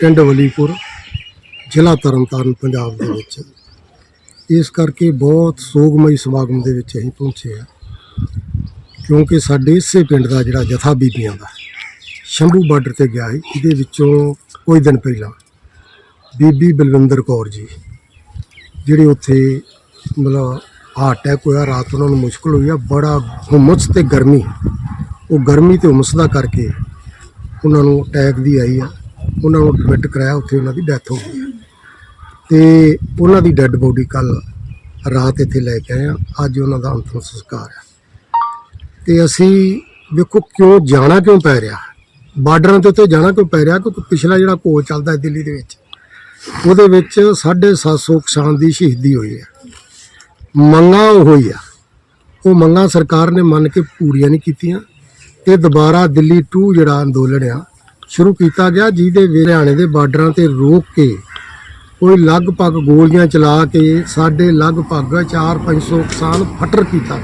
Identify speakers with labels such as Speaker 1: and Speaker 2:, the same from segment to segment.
Speaker 1: ਪਿੰਡ ਵਲੀਪੁਰ, ਜ਼ਿਲ੍ਹਾ ਤਰਨਤਾਰਨ, ਪੰਜਾਬ ਦੇ ਵਿੱਚ। ਇਸ ਕਰਕੇ ਬਹੁਤ ਸੋਗਮਈ ਸਮਾਗਮ ਦੇ ਵਿੱਚ ਅਸੀਂ ਪਹੁੰਚੇ ਆ ਕਿਉਂਕਿ ਸਾਡੇ ਇਸੇ ਪਿੰਡ ਦਾ ਜਿਹੜਾ ਜਥਾ ਬੀਬੀਆਂ ਦਾ, ਸ਼ੰਭੂ ਬਾਰਡਰ ਤੇ ਗਿਆ ਸੀ, ਇਹਦੇ ਵਿੱਚੋਂ ਕੁਝ ਦਿਨ ਪਹਿਲਾਂ ਬੀਬੀ ਬਲਵਿੰਦਰ ਕੌਰ ਜੀ, ਜਿਹੜੇ ਉੱਥੇ ਮਤਲਬ ਹਾਰਟ ਅਟੈਕ ਹੋਇਆ, ਰਾਤ ਉਹਨਾਂ ਨੂੰ ਮੁਸ਼ਕਲ ਹੋਈ ਆ, ਬੜਾ ਹੁਮਸ ਤੇ ਗਰਮੀ, ਉਹ ਗਰਮੀ ਤੇ ਹੁਮਸ ਦਾ ਕਰਕੇ ਉਹਨਾਂ ਨੂੰ ਅਟੈਕ ਦੀ ਆਈ ਆ। ਉਹਨਾਂ ਨੂੰ ਐਡਮਿਟ ਕਰਾਇਆ, ਉੱਥੇ ਉਹਨਾਂ ਦੀ ਡੈਥ ਹੋ ਗਈ। ਆ। ਤੇ ਉਹਨਾਂ ਦੀ ਡੈੱਡ ਬੋਡੀ ਕੱਲ ਰਾਤ ਇੱਥੇ ਲੈ ਕੇ ਆਏ ਆ। ਅੱਜ ਉਹਨਾਂ ਦਾ ਅੰਤਿਮ ਸੰਸਕਾਰ ਆ। ਤੇ ਅਸੀਂ ਵੇਖੋ ਕਿਉਂ ਜਾਣਾ ਕਿਉਂ ਪੈ ਰਿਹਾ? ਬਾਰਡਰਾਂ ਦੇ ਉੱਤੇ ਜਾਣਾ ਕਿਉਂ ਪੈ ਰਿਹਾ? ਕਿਉਂਕਿ ਪਿਛਲਾ ਜਿਹੜਾ ਘੋਲ ਚੱਲਦਾ ਹੈ ਦਿੱਲੀ ਦੇ ਵਿੱਚ, ਉਹਦੇ ਵਿੱਚ 750 ਕਿਸਾਨ ਦੀ ਸ਼ਹੀਦੀ ਹੋਈ ਹੈ ਮੰਗਾਂ ਉਹ ਹੋਈ ਆ। ਉਹ ਮੰਗਾਂ ਸਰਕਾਰ ਨੇ ਮੰਨ ਕੇ ਪੂਰੀਆਂ ਨਹੀਂ ਕੀਤੀਆਂ। ਤੇ ਦੁਬਾਰਾ ਦਿੱਲੀ 2 ਜਿਹੜਾ ਅੰਦੋਲਨ ਆ ਸ਼ੁਰੂ ਕੀਤਾ ਗਿਆ, ਜਿਹਦੇ ਵਿੱਚ ਹਰਿਆਣੇ ਦੇ ਬਾਰਡਰਾਂ ਤੇ ਰੋਕ ਕੇ ਕੋਈ ਲਗਭਗ ਗੋਲੀਆਂ ਚਲਾ ਕੇ ਸਾਡੇ ਲਗਭਗ 4-500 ਕਿਸਾਨ ਫਟਰ ਕੀਤਾ।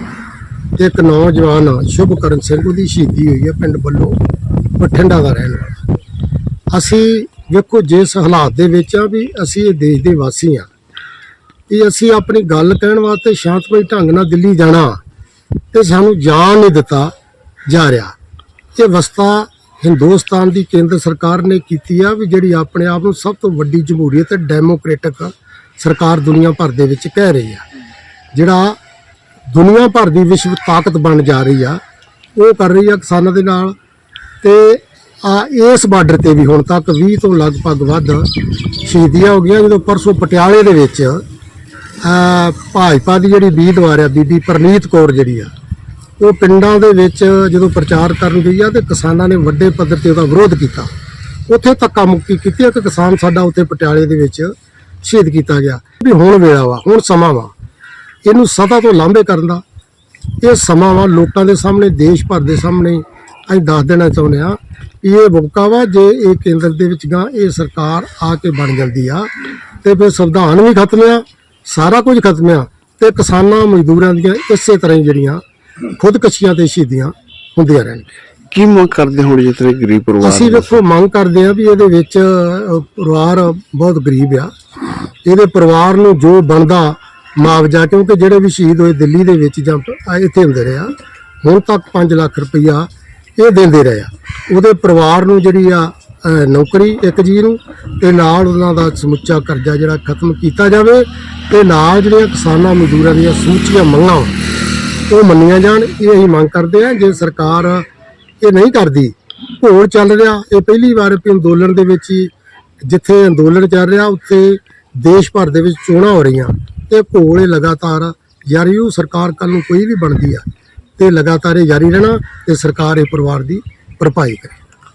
Speaker 1: ਤੇ ਇੱਕ ਨੌਜਵਾਨ ਸ਼ੁਭਕਰਨ ਸਿੰਘ ਉਹਦੀ ਸ਼ਹੀਦੀ ਹੋਈ ਹੈ ਪਿੰਡ ਬੱਲੋ ਬਠਿੰਡਾ ਦਾ ਰਹਿਣ ਵਾਲਾ। ਅਸੀਂ ਵੇਖੋ ਜਿਸ ਹਾਲਾਤ ਦੇ ਵਿੱਚ ਆ ਵੀ ਅਸੀਂ ਇਹ ਦੇਸ਼ ਦੇ ਵਾਸੀ ਆ ਕਿ ਅਸੀਂ ਆਪਣੀ ਗੱਲ ਕਹਿਣ ਵਾਸਤੇ ਸ਼ਾਂਤਮਈ ਢੰਗ ਨਾਲ ਦਿੱਲੀ ਜਾਣਾ ਤੇ ਸਾਨੂੰ ਜਾਣ ਨਹੀਂ ਦਿੱਤਾ ਜਾ ਰਿਹਾ। ਇਹ ਵਸਤਾ ਹਿੰਦੁਸਤਾਨ ਦੀ ਕੇਂਦਰ ਸਰਕਾਰ ਨੇ ਕੀਤੀ ਆ ਵੀ ਜਿਹੜੀ ਆਪਣੇ ਆਪ ਨੂੰ ਸਭ ਤੋਂ ਵੱਡੀ ਜਮਹੂਰੀਅਤ ਤੇ ਡੈਮੋਕ੍ਰੈਟਿਕ ਸਰਕਾਰ ਦੁਨੀਆ ਭਰ ਦੇ ਵਿੱਚ ਕਹਿ ਰਹੀ ਆ। ਜਿਹੜਾ ਦੁਨੀਆ ਭਰ ਦੀ ਵਿਸ਼ਵ ਤਾਕਤ ਬਣ ਜਾ ਰਹੀ ਆ, ਉਹ ਕਰ ਰਹੀ ਆ ਕਿਸਾਨਾਂ ਦੇ ਨਾਲ ਤੇ ਆ ਇਸ ਬਾਰਡਰ ਤੇ ਵੀ ਹੁਣ ਤੱਕ 20 ਤੋਂ ਲਗਭਗ ਵੱਧ ਸ਼ਹੀਦੀਆਂ ਹੋ ਗਈਆਂ। ਜਦੋਂ ਪਰਸੋਂ ਪਟਿਆਲੇ ਦੇ ਵਿੱਚ ਭਾਜਪਾ ਦੀ ਜਿਹੜੀ ਵੀਰਵਾਰ ਆ ਬੀਬੀ ਪਰਨੀਤ ਕੌਰ ਜਿਹੜੀ ਆ ਉਹ ਪਿੰਡਾਂ ਦੇ ਵਿੱਚ ਜਦੋਂ ਪ੍ਰਚਾਰ ਕਰਨ ਗਈ ਆ ਤੇ ਕਿਸਾਨਾਂ ਨੇ ਵੱਡੇ ਪੱਧਰ ਤੇ ਉਹਦਾ ਵਿਰੋਧ ਕੀਤਾ। ਉੱਥੇ ਧੱਕਾ ਮੁੱਕੀ ਕੀਤੀ ਆ ਕਿ ਕਿਸਾਨ ਸਾਡਾ ਉੱਥੇ ਪਟਿਆਲੇ ਦੇ ਵਿੱਚ ਸ਼ਹੀਦ ਕੀਤਾ ਗਿਆ। ਵੀ ਹੁਣ ਵੇਲਾ ਵਾ, ਹੁਣ ਸਮਾਂ ਵਾ। ਇਹਨੂੰ ਸਦਾ ਤੋਂ ਲਾਂਭੇ ਕਰਨ ਦਾ। ਇਹ ਸਮਾਂ ਵਾ ਲੋਕਾਂ ਦੇ ਸਾਹਮਣੇ, ਦੇਸ਼ ਭਰ ਦੇ ਸਾਹਮਣੇ। ਅਸੀਂ ਦੱਸ ਦੇਣਾ ਚਾਹੁੰਦੇ ਆ ਵੀ ਇਹ ਮੌਕਾ ਵਾ ਜੇ ਇਹ ਕੇਂਦਰ ਦੇ ਵਿੱਚ ਗਾਂ ਇਹ ਸਰਕਾਰ ਆ ਕੇ ਬਣ ਜਾਂਦੀ ਆ ਤੇ ਫਿਰ ਸੰਵਿਧਾਨ ਵੀ ਖਤਮ ਆ, ਸਾਰਾ ਕੁਝ ਖਤਮ ਆ ਤੇ ਕਿਸਾਨਾਂ ਮਜ਼ਦੂਰਾਂ ਦੀਆਂ ਇਸੇ ਤਰ੍ਹਾਂ ਹੀ ਜਿਹੜੀਆਂ ਖੁਦਕਸ਼ੀਆਂ ਤੇ ਸ਼ਹੀਦੀਆਂ ਹੁੰਦੀਆਂ ਰਹਿਣਗੀਆਂ
Speaker 2: ਕੀ ਮੰਗ ਕਰਦੇ ਹੁਣ ਜਿਸ ਤਰ੍ਹਾਂ ਗਰੀਬ ਪਰਿਵਾਰ
Speaker 1: ਅਸੀਂ? ਵੇਖੋ ਮੰਗ ਕਰਦੇ ਆ ਵੀ ਇਹਦੇ ਵਿੱਚ ਪਰਿਵਾਰ ਬਹੁਤ ਗਰੀਬ ਆ। ਇਹਦੇ ਪਰਿਵਾਰ ਨੂੰ ਜੋ ਬਣਦਾ ਮੁਆਵਜ਼ਾ ਕਿਉਂਕਿ ਜਿਹੜੇ ਵੀ ਸ਼ਹੀਦ ਹੋਏ ਦਿੱਲੀ ਦੇ ਵਿੱਚ ਜਾਂ ਇੱਥੇ ਹੁੰਦੇ ਰਹੇ ਆ ਹੁਣ ਤੱਕ 5 ਲੱਖ ਰੁਪਈਆ ਇਹ ਦਿੰਦੇ ਰਹੇ ਆ। ਉਹਦੇ ਪਰਿਵਾਰ ਨੂੰ ਜਿਹੜੀ ਆ ਨੌਕਰੀ ਇੱਕ ਜੀ ਨੂੰ ਤੇ ਨਾਲ ਉਹਨਾਂ ਦਾ ਸਮੁੱਚਾ ਕਰਜ਼ਾ ਜਿਹੜਾ ਖਤਮ ਕੀਤਾ ਜਾਵੇ ਤੇ ਨਾਲ ਜਿਹੜੀਆਂ ਕਿਸਾਨਾਂ ਮਜ਼ਦੂਰਾਂ ਦੀਆਂ ਸੂਚੀਆਂ ਮੰਗਾਂ ਉਹ ਮੰਨੀਆਂ ਜਾਣ? ਇਹ ਅਸੀਂ ਮੰਗ ਕਰਦੇ ਆ ਜੇ ਸਰਕਾਰ ਇਹ ਨਹੀਂ ਕਰਦੀ ਘੋਲ ਚੱਲ ਰਿਹਾ। ਇਹ ਪਹਿਲੀ ਵਾਰ ਵੀ ਅੰਦੋਲਨ ਦੇ ਵਿੱਚ ਹੀ ਜਿੱਥੇ ਅੰਦੋਲਨ ਚੱਲ ਰਿਹਾ, ਉੱਥੇ ਦੇਸ਼ ਭਰ ਦੇ ਵਿੱਚ ਚੋਣਾਂ ਹੋ ਰਹੀਆਂ। ਤੇ ਘੋਲ ਇਹ ਲਗਾਤਾਰ ਜਾਰੀ ਉਹ ਸਰਕਾਰ ਕੱਲ ਨੂੰ ਕੋਈ ਵੀ ਬਣਦੀ ਆ, ਤੇ ਲਗਾਤਾਰ ਇਹ ਜਾਰੀ ਰਹਿਣਾ ਤੇ ਸਰਕਾਰ ਇਹ ਪਰਿਵਾਰ ਦੀ ਭਰਪਾਈ ਕਰੇ।